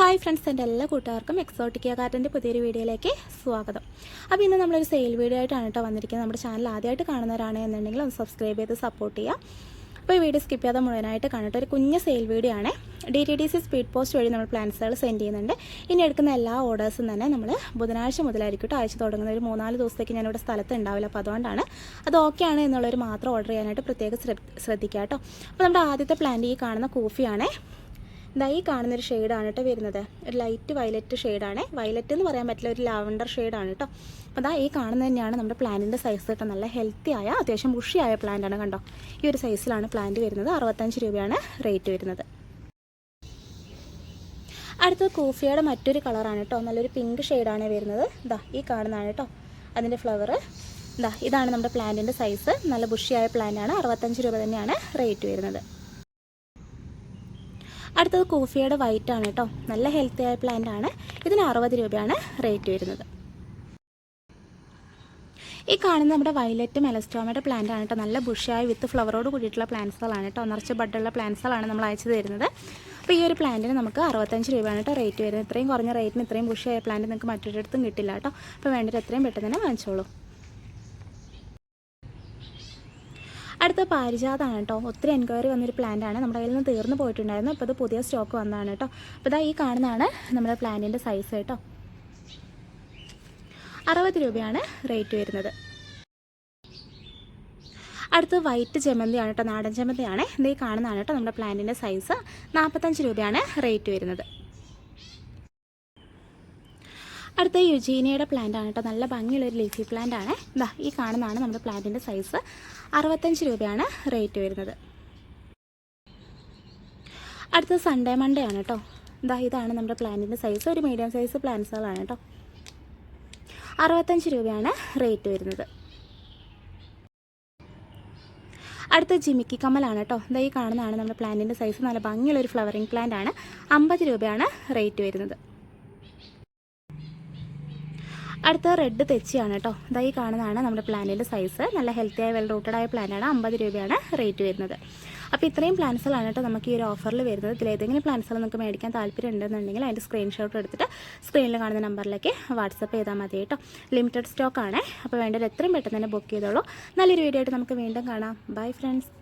Hi friends എന്റെ എല്ലാ കൂട്ടുകാർക്കും എക്സോട്ടിക്ക കാർട്ടിന്റെ പുതിയൊരു വീഡിയോയിലേക്ക് സ്വാഗതം. അപ്പോൾ ഇന്ന് നമ്മളൊരു സെയിൽ വീഡിയോ ആയിട്ടാണ് കേട്ടോ വന്നിരിക്കുന്നത്. നമ്മുടെ ചാനൽ ആദ്യമായിട്ട് കാണുന്നവരാണ് എന്നുണ്ടെങ്കിൽ ഒന്ന് സബ്സ്ക്രൈബ് ചെയ്ത് സപ്പോർട്ട് ചെയ്യുക. അപ്പോൾ ഈ വീഡിയോ സ്കിപ്പ് ചെയ്യാതെ മുഴുവനായിട്ട് കാണട്ടെ. ഒരു കുഞ്ഞ് സെയിൽ വീഡിയോ ആണ്. D T D C speed post വഴി നമ്മൾ പ്ലാൻസുകൾ സെൻഡ് ചെയ്യുന്നുണ്ട്. ഇനി എടുക്കുന്ന എല്ലാ ഓർഡേഴ്സും തന്നെ നമ്മൾ ബുധനാഴ്ച മുതലായിരിക്കും കേട്ടോ അയച്ചു തുടങ്ങുന്ന ഒരു മൂന്നാൽ ദിവസത്തേക്ക് ഞാനിവിടെ സ്ഥലത്ത് ഉണ്ടാവില്ല. അപ്പോൾ അതുകൊണ്ടാണ് അത് ഓക്കെ ആണ് എന്നുള്ളൊരു മാത്രം ഓർഡർ ചെയ്യാനായിട്ട് പ്രത്യേകം ശ്രദ്ധിക്കുക കേട്ടോ. അപ്പോൾ നമ്മുടെ ആദ്യത്തെ പ്ലാന്റ് ഈ കാണുന്ന കൂഫിയാണേ ഇതാ കാണുന്ന കാണുന്നൊരു ഷെയ്ഡാണ് കേട്ടോ വരുന്നത്. ഒരു ലൈറ്റ് വയലറ്റ് ഷെയ്ഡാണ് വയലറ്റ് എന്ന് പറയാൻ പറ്റില്ല ഒരു ലാവണ്ടർ ഷെയ്ഡാണ് കേട്ടോ അപ്പോൾ അതാ ഈ കാണുന്നത് തന്നെയാണ് നമ്മുടെ പ്ലാന്റിന്റെ സൈസ് കേട്ടോ. നല്ല ഹെൽത്തി ആയ അത്യാവശ്യം ബുഷിയായ പ്ലാന്റാണ് കണ്ടോ. ഈ ഒരു സൈസിലാണ് പ്ലാന്റ് വരുന്നത്. അറുപത്തഞ്ച് രൂപയാണ് റേറ്റ് വരുന്നത്. അടുത്തത് കൂഫിയുടെ മറ്റൊരു കളറാണ് കേട്ടോ നല്ലൊരു പിങ്ക് ഷെയ്ഡാണ് വരുന്നത്. ഇതാ ഈ കാണുന്നതാണ് കേട്ടോ അതിന്റെ ഫ്ലവർ ഇതാ ഇതാണ് നമ്മുടെ പ്ലാന്റിന്റെ സൈസ് നല്ല ബുഷിയായ പ്ലാന്റാണ് അറുപത്തഞ്ച് രൂപ തന്നെയാണ് റേറ്റ് വരുന്നത്. അടുത്തത് കൂഫിയുടെ വൈറ്റ് ആണ് കേട്ടോ. നല്ല ഹെൽത്തി ആയ പ്ലാന്റ് ആണ്. ഇതിന് അറുപത് രൂപയാണ് റേറ്റ് വരുന്നത്. ഈ കാണുന്ന നമ്മുടെ വയലറ്റ് മെലസ്റ്റോമയുടെ പ്ലാന്റ് ആണ് കേട്ടോ. നല്ല ബുഷിയായ വിത്ത് ഫ്ലവറോട് കൂടിയിട്ടുള്ള പ്ലാന്റ്സുകളാണ് കേട്ടോ. നിറച്ച് ബഡുള്ള പ്ലാന്റ്സുകളാണ് നമ്മൾ അയച്ചു തരുന്നത്. അപ്പോൾ ഈ ഒരു പ്ലാന്റിന് നമുക്ക് അറുപത്തഞ്ച് രൂപയാണ് കേട്ടോ റേറ്റ് വരുന്നത്. ഇത്രയും കുറഞ്ഞ റേറ്റിന് ഇത്രയും ബുഷിയായ പ്ലാന്റ് നിങ്ങൾക്ക് മറ്റൊരിടത്തും കിട്ടില്ല കേട്ടോ. അപ്പോൾ വേണ്ടത് എത്രയും പെട്ടെന്ന് തന്നെ വാങ്ങിച്ചോളൂ. അടുത്ത പാരിജാതാണ് കേട്ടോ. ഒത്തിരി എൻക്വയറി വന്നൊരു പ്ലാന്റ് ആണ്. നമ്മുടെ കയ്യിൽ നിന്ന് തീർന്നു പോയിട്ടുണ്ടായിരുന്നു. അപ്പോൾ അത് പുതിയ സ്റ്റോക്ക് വന്നതാണ് കേട്ടോ. അപ്പോൾ ഇതാ ഈ കാണുന്നതാണ് നമ്മുടെ പ്ലാന്റിന്റെ സൈസ് കേട്ടോ. അറുപത് രൂപയാണ് റേറ്റ് വരുന്നത്. അടുത്ത് വൈറ്റ് ജമന്തിയാണ് കേട്ടോ. നാടൻ ജമന്തിയാണ് ഇത് കാണുന്നതാണ് കേട്ടോ നമ്മുടെ പ്ലാന്റിന്റെ സൈസ് നാൽപ്പത്തഞ്ച് രൂപയാണ് റേറ്റ് വരുന്നത്. അടുത്ത യുജീനയുടെ പ്ലാന്റ് ആണ് കേട്ടോ. നല്ല ഭംഗിയുള്ളൊരു ലീഫി പ്ലാന്റ് ആണ്. ഇതാ ഈ കാണുന്നതാണ് നമ്മുടെ പ്ലാന്റിന്റെ സൈസ് അറുപത്തഞ്ച് രൂപയാണ് റേറ്റ് വരുന്നത്. അടുത്ത സൺഡേ മൺഡേ ആണ് കേട്ടോ. ഇതാ ഇതാണ് നമ്മുടെ പ്ലാന്റിന്റെ സൈസ് ഒരു മീഡിയം സൈസ് പ്ലാന്റ്സുകളാണ് കേട്ടോ. അറുപത്തഞ്ച് രൂപയാണ് റേറ്റ് വരുന്നത്. അടുത്ത ജിമിക്കി കമ്മലാണ് കേട്ടോ. ഇതാ ഈ കാണുന്നതാണ് നമ്മുടെ പ്ലാന്റിന്റെ സൈസ് നല്ല ഭംഗിയുള്ളൊരു ഫ്ലവറിങ് പ്ലാന്റ് ആണ്. അമ്പത് രൂപയാണ് റേറ്റ് വരുന്നത്. അടുത്ത റെഡ് തെച്ചിയാണ് കേട്ടോ ഇതാ ഈ കാണുന്നതാണ് നമ്മുടെ പ്ലാനിന്റെ സൈസ് നല്ല ഹെൽത്തി ആയ വെൽ റൂട്ടഡ് ആയ പ്ലാനാണ് അമ്പത് രൂപയാണ് റേറ്റ് വരുന്നത്. അപ്പോൾ ഇത്രയും പ്ലാൻസുകളാണ് കേട്ടോ നമുക്ക് ഈ ഒരു ഓഫറിൽ വരുന്നത്. ഇതിൽ ഏതെങ്കിലും പ്ലാൻസുകൾ നമുക്ക് മേടിക്കാൻ താല്പര്യം ഉണ്ടെന്നുണ്ടെങ്കിൽ അതിന്റെ സ്ക്രീൻഷോട്ട് എടുത്തിട്ട് സ്ക്രീനിൽ കാണുന്ന നമ്പറിലേക്ക് വാട്സപ്പ് ചെയ്താൽ മതി കേട്ടോ ലിമിറ്റഡ് സ്റ്റോക്ക് ആണ്. അപ്പോൾ വേണ്ടത് എത്രയും പെട്ടെന്ന് തന്നെ ബുക്ക് ചെയ്തോളൂ. നല്ലൊരു വീഡിയോ ആയിട്ട് നമുക്ക് വീണ്ടും കാണാം. Bye friends